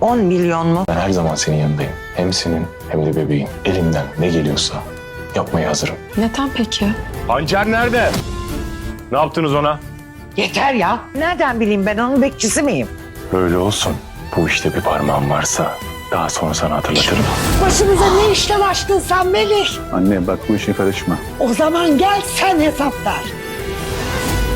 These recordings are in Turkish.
10 milyon mu? Ben her zaman senin yanındayım. Hem senin hem de bebeğin. Elimden ne geliyorsa yapmaya hazırım. Neden peki? Hançer nerede? Ne yaptınız ona? Yeter ya. Nereden bileyim ben onun bekçisi miyim? Böyle olsun. Bu işte bir parmağım varsa daha sonra sana hatırlatırım. Başımıza ne işle açtın sen Melih? Anne bak bu işe karışma. O zaman gel sen hesap ver.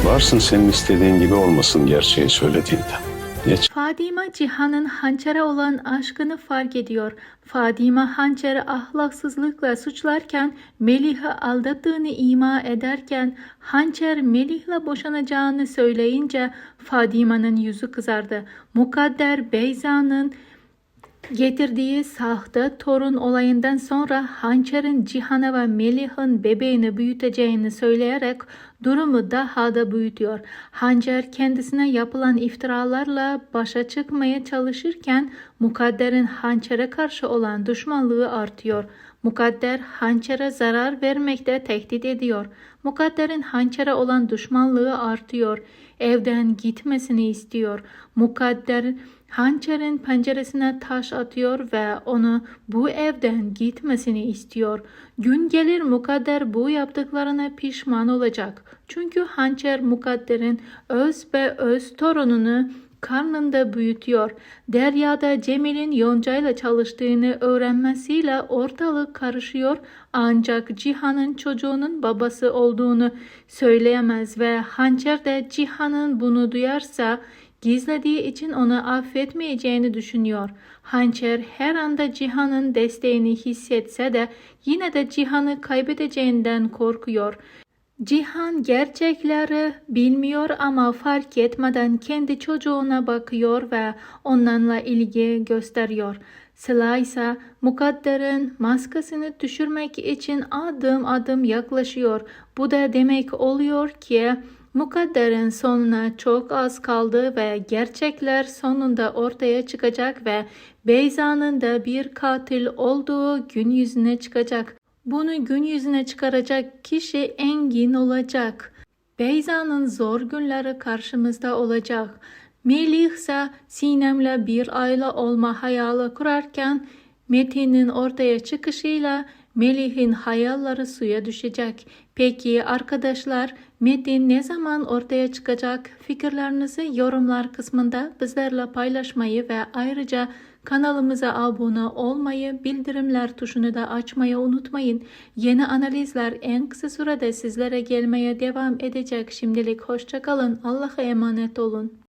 Varsın senin istediğin gibi olmasın gerçeği söylediğinde. Geç. Fadime Cihan'ın hançere olan aşkını fark ediyor. Fadime hançeri ahlaksızlıkla suçlarken Melih'i aldattığını ima ederken hançer Melih'le boşanacağını söyleyince Fadime'nin yüzü kızardı. Mukadder Beyza'nın getirdiği sahte torun olayından sonra Hançer'in Cihan'a ve Melih'in bebeğini büyüteceğini söyleyerek durumu daha da büyütüyor. Hançer kendisine yapılan iftiralarla başa çıkmaya çalışırken Mukadder'in Hançer'e karşı olan düşmanlığı artıyor. Mukadder hançere zarar vermekte tehdit ediyor. Mukadder'in hançere olan düşmanlığı artıyor. Evden gitmesini istiyor. Mukadder hançerin penceresine taş atıyor ve onu bu evden gitmesini istiyor. Gün gelir Mukadder bu yaptıklarına pişman olacak. Çünkü hançer Mukadder'in öz ve öz torununu karnında büyütüyor. Derya'da Cemil'in Yonca'yla çalıştığını öğrenmesiyle ortalık karışıyor ancak Cihan'ın çocuğunun babası olduğunu söyleyemez ve Hançer de Cihan'ın bunu duyarsa gizlediği için onu affetmeyeceğini düşünüyor. Hançer her anda Cihan'ın desteğini hissetse de yine de Cihan'ı kaybedeceğinden korkuyor. Cihan gerçekleri bilmiyor ama fark etmeden kendi çocuğuna bakıyor ve onunla ilgi gösteriyor. Sıla ise Mukadder'in maskesini düşürmek için adım adım yaklaşıyor. Bu da demek oluyor ki Mukadder'in sonuna çok az kaldı ve gerçekler sonunda ortaya çıkacak ve Beyza'nın da bir katil olduğu gün yüzüne çıkacak. Bunu gün yüzüne çıkaracak kişi Engin olacak. Beyza'nın zor günleri karşımızda olacak. Melih ise Sinem'le bir aile olma hayali kurarken Metin'in ortaya çıkışıyla Melih'in hayalleri suya düşecek. Peki arkadaşlar Metin ne zaman ortaya çıkacak? Fikirlerinizi yorumlar kısmında bizlerle paylaşmayı ve ayrıca kanalımıza abone olmayı, bildirimler tuşunu da açmayı unutmayın. Yeni analizler en kısa sürede sizlere gelmeye devam edecek. Şimdilik hoşçakalın. Allah'a emanet olun.